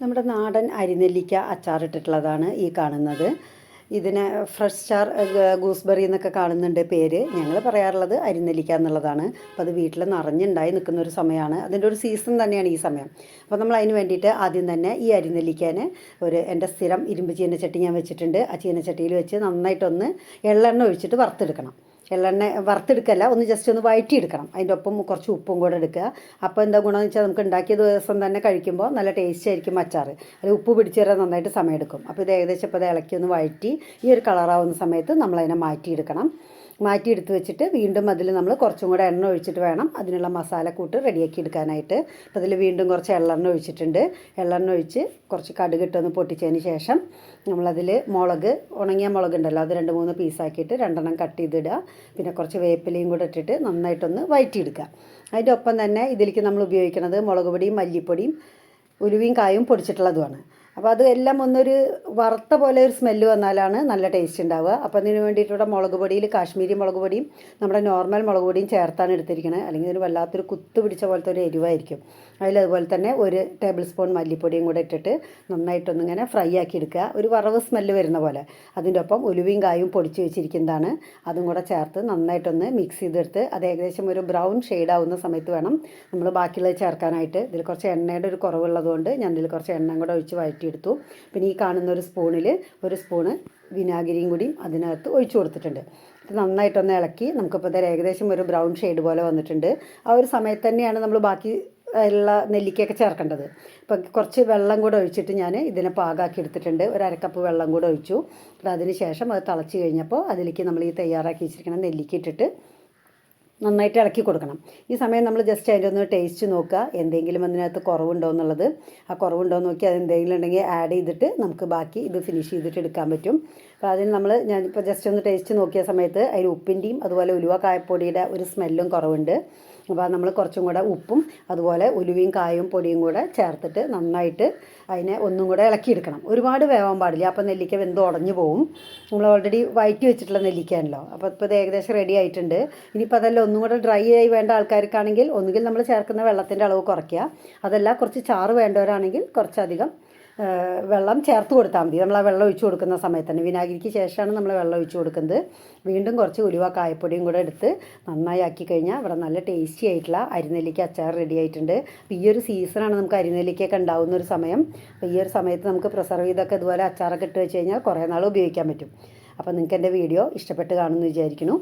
നമ്മുടെ നാടൻ അരിനെല്ലിക്ക അച്ചാറിട്ടിട്ടുള്ളതാണ് ഈ കാണുന്നത്. ഇതിനെ ഫ്രഷ് സ്റ്റാർ ഗൂസ്ബെറി എന്നൊക്കെ കാണുന്നുണ്ട് പേര്. ഞങ്ങൾ പറയാറുള്ളത് അരിനെല്ലിക്ക എന്നുള്ളതാണ്. അപ്പോൾ അത് വീട്ടിൽ നിറഞ്ഞുണ്ടായി നിൽക്കുന്ന ഒരു സമയമാണ്. അതിന്റെ ഒരു സീസൺ തന്നെയാണ് ഈ സമയം. അപ്പോൾ നമ്മൾ അതിന് വേണ്ടിയിട്ട് ആദ്യം തന്നെ ഈ അരിനെല്ലിക്കാന് ഒരു എന്റെ സ്ഥിരം ഇരുമ്പ് ചീനച്ചട്ടി ഞാൻ വെച്ചിട്ടുണ്ട്. ആ ചീനച്ചട്ടിയിൽ വെച്ച് നന്നായിട്ടൊന്ന് എള്ളെണ്ണ ഒഴിച്ചിട്ട് വറുത്തെടുക്കണം. എള്ളെണ്ണ വറുത്തെടുക്കല്ല ഒന്ന് ജസ്റ്റ് ഒന്ന് വഴറ്റിയെടുക്കണം അതിന്റെ ഒപ്പം കുറച്ച് ഉപ്പും കൂടെ എടുക്കുക. അപ്പോൾ എന്താ ഗുണമെന്ന് വെച്ചാൽ നമുക്ക് ഉണ്ടാക്കിയ ദിവസം തന്നെ കഴിക്കുമ്പോൾ നല്ല ടേസ്റ്റ് ആയിരിക്കും അച്ചാർ അത് ഉപ്പ് പിടിച്ച് തരാൻ നന്നായിട്ട് സമയമെടുക്കും. അപ്പോൾ ഇത് ഏകദേശം ഇപ്പോൾ ഇത് ഇളക്കി ഒന്ന് വഴറ്റി ഈ ഒരു കളറാവുന്ന സമയത്ത് നമ്മളതിനെ മാറ്റിയെടുക്കണം. മാറ്റിയെടുത്ത് വെച്ചിട്ട് വീണ്ടും അതിൽ നമ്മൾ കുറച്ചും കൂടെ എണ്ണ ഒഴിച്ചിട്ട് വേണം. അതിനുള്ള മസാലക്കൂട്ട് റെഡിയാക്കി എടുക്കാനായിട്ട്. അപ്പോൾ അതിൽ വീണ്ടും കുറച്ച് എള്ളെണ്ണ ഒഴിച്ചിട്ടുണ്ട്. എള്ളെണ്ണ ഒഴിച്ച് കുറച്ച് കടുക് ഇട്ടൊന്ന് പൊട്ടിച്ചതിന് ശേഷം നമ്മളതിൽ മുളക് ഉണങ്ങിയ മുളക് ഉണ്ടല്ലോ അത് രണ്ട് മൂന്ന് പീസാക്കിയിട്ട് രണ്ടെണ്ണം കട്ട് ചെയ്തിടുക. പിന്നെ കുറച്ച് വേപ്പിലയും കൂടെ ഇട്ടിട്ട് നന്നായിട്ടൊന്ന് വഴറ്റിയെടുക്കുക അതിന്റെ ഒപ്പം തന്നെ ഇതിലേക്ക് നമ്മൾ ഉപയോഗിക്കുന്നത് മുളക് പൊടിയും മല്ലിപ്പൊടിയും ഉലുവയും കായും പൊടിച്ചിട്ടുള്ളതുമാണ്. അപ്പോൾ അത് എല്ലാം ഒന്നൊരു വറുത്ത പോലെ ഒരു സ്മെല്ല് വന്നാലാണ് നല്ല ടേസ്റ്റ് ഉണ്ടാവുക അപ്പോൾ അതിന് വേണ്ടിയിട്ടുള്ള മുളക് പൊടിയിൽ കാശ്മീരി മുളക് പൊടിയും നമ്മുടെ നോർമൽ മുളക് പൊടിയും ചേർത്താണ് എടുത്തിരിക്കുന്നത് അല്ലെങ്കിൽ ഒരു വല്ലാത്തൊരു കുത്ത് പിടിച്ച പോലത്തെ ഒരു എരിവായിരിക്കും. അതിലതുപോലെ തന്നെ ഒരു ടേബിൾ സ്പൂൺ മല്ലിപ്പൊടിയും കൂടെ ഇട്ടിട്ട് നന്നായിട്ടൊന്നിങ്ങനെ ഫ്രൈ ആക്കി എടുക്കുക. ഒരു വറവ് സ്മെല്ല് വരുന്ന പോലെ. അതിന്റെ ഒപ്പം ഉലുവയും കായും പൊടിച്ച് വെച്ചിരിക്കുന്നതാണ്. അതും കൂടെ ചേർത്ത് നന്നായിട്ടൊന്ന് മിക്സ് ചെയ്തെടുത്ത് അത് ഏകദേശം ഒരു ബ്രൗൺ ഷെയ്ഡ് ആവുന്ന സമയത്ത് വേണം നമ്മൾ ബാക്കിയുള്ളത് ചേർക്കാനായിട്ട്. ഇതിൽ കുറച്ച് എണ്ണയുടെ ഒരു കുറവുള്ളതുകൊണ്ട് ഞാൻ ഇതിൽ കുറച്ച് എണ്ണ കൂടെ ഒഴിച്ച് വഴറ്റിയെടുത്തു പിന്നെ ഈ കാണുന്ന ഒരു സ്പൂണിൽ ഒരു സ്പൂണ് വിനാഗിരിയും കൂടിയും അതിനകത്ത് ഒഴിച്ചു കൊടുത്തിട്ടുണ്ട്. ഇത് നന്നായിട്ടൊന്ന് ഇളക്കി നമുക്കിപ്പോൾ ഇതൊരു ഏകദേശം ഒരു ബ്രൗൺ ഷെയ്ഡ് പോലെ വന്നിട്ടുണ്ട്. ആ ഒരു സമയത്ത് തന്നെയാണ് നമ്മൾ ബാക്കി ഉള്ള നെല്ലിക്കയൊക്കെ ചേർക്കേണ്ടത്. ഇപ്പം കുറച്ച് വെള്ളം കൂടെ ഒഴിച്ചിട്ട് ഞാൻ ഇതിനെ പാകാക്കി എടുത്തിട്ടുണ്ട്. ഒരു അരക്കപ്പ് വെള്ളം കൂടെ ഒഴിച്ചു. അതിന് ശേഷം അത് തിളച്ച് കഴിഞ്ഞപ്പോൾ അതിലേക്ക് നമ്മൾ ഈ തയ്യാറാക്കി വെച്ചിരിക്കുന്ന നെല്ലിക്ക ഇട്ടിട്ട് നന്നായിട്ട് ഇളക്കി കൊടുക്കണം. ഈ സമയം നമ്മൾ ജസ്റ്റ് അതിന്റെ ഒന്ന് ടേസ്റ്റ് നോക്കുക. എന്തെങ്കിലും അതിനകത്ത് കുറവുണ്ടോ എന്നുള്ളത്. ആ കുറവുണ്ടോ നോക്കി അത് എന്തെങ്കിലും ഉണ്ടെങ്കിൽ ആഡ് ചെയ്തിട്ട് നമുക്ക് ബാക്കി ഇത് ഫിനിഷ് ചെയ്തിട്ട് എടുക്കാൻ പറ്റും. അപ്പോൾ അതിന് നമ്മൾ ഞാൻ ഞാനിപ്പോൾ ജസ്റ്റ് ഒന്ന് ടേസ്റ്റ് നോക്കിയ സമയത്ത് അതിന് ഉപ്പിന്റെയും അതുപോലെ ഉലുവ കായപ്പൊടിയുടെ ഒരു സ്മെല്ലും കുറവുണ്ട്. അപ്പോൾ നമ്മൾ കുറച്ചും കൂടെ ഉപ്പും അതുപോലെ ഉലുവയും കായും പൊടിയും കൂടെ ചേർത്തിട്ട് നന്നായിട്ട് അതിനെ ഒന്നും കൂടെ ഇളക്കിയെടുക്കണം. ഒരുപാട് വേവാൻ പാടില്ല. അപ്പോൾ നെല്ലിക്ക വെന്ത് ഉടഞ്ഞു പോവും. നമ്മൾ ഓൾറെഡി വയറ്റി വെച്ചിട്ടുള്ള നെല്ലിക്കാണല്ലോ അപ്പോൾ ഇപ്പോൾ ഇത് ഏകദേശം റെഡി ആയിട്ടുണ്ട്. ഇനിയിപ്പോൾ അതെല്ലാം ഒന്നും കൂടെ ഡ്രൈ ആയി വേണ്ട ആൾക്കാർക്കാണെങ്കിൽ ഒന്നുകിൽ നമ്മൾ ചേർക്കുന്ന വെള്ളത്തിന്റെ അളവ് കുറയ്ക്കുക. അതല്ല കുറച്ച് ചാറ് വേണ്ടവരാണെങ്കിൽ കുറച്ചധികം വെള്ളം ചേർത്ത് കൊടുത്താൽ മതി. നമ്മൾ ആ വെള്ളം ഒഴിച്ചു കൊടുക്കുന്ന സമയത്ത് തന്നെ. വിനാഗിരിക്ക് ശേഷമാണ് നമ്മൾ വെള്ളം ഒഴിച്ചു കൊടുക്കുന്നത്. വീണ്ടും കുറച്ച് ഉലുവ കായപ്പൊടിയും കൂടെ എടുത്ത് നന്നായി ആക്കി കഴിഞ്ഞാൽ ഇവിടെ നല്ല ടേസ്റ്റി ആയിട്ടുള്ള അരിനെല്ലിക്ക അച്ചാർ റെഡി ആയിട്ടുണ്ട്. അപ്പോൾ ഈ ഒരു സീസണാണ് നമുക്ക് അരിനെല്ലിക്കൊക്കെ ഉണ്ടാകുന്ന ഒരു സമയം. അപ്പോൾ ഈ ഒരു സമയത്ത് നമുക്ക് പ്രിസർവ് ചെയ്തൊക്കെ ഇതുപോലെ അച്ചാറൊക്കെ ഇട്ട് വെച്ച് കഴിഞ്ഞാൽ കുറേ നാൾ ഉപയോഗിക്കാൻ പറ്റും. അപ്പോൾ നിങ്ങൾക്ക് എന്റെ വീഡിയോ ഇഷ്ടപ്പെട്ട് കാണുമെന്ന് വിചാരിക്കുന്നു.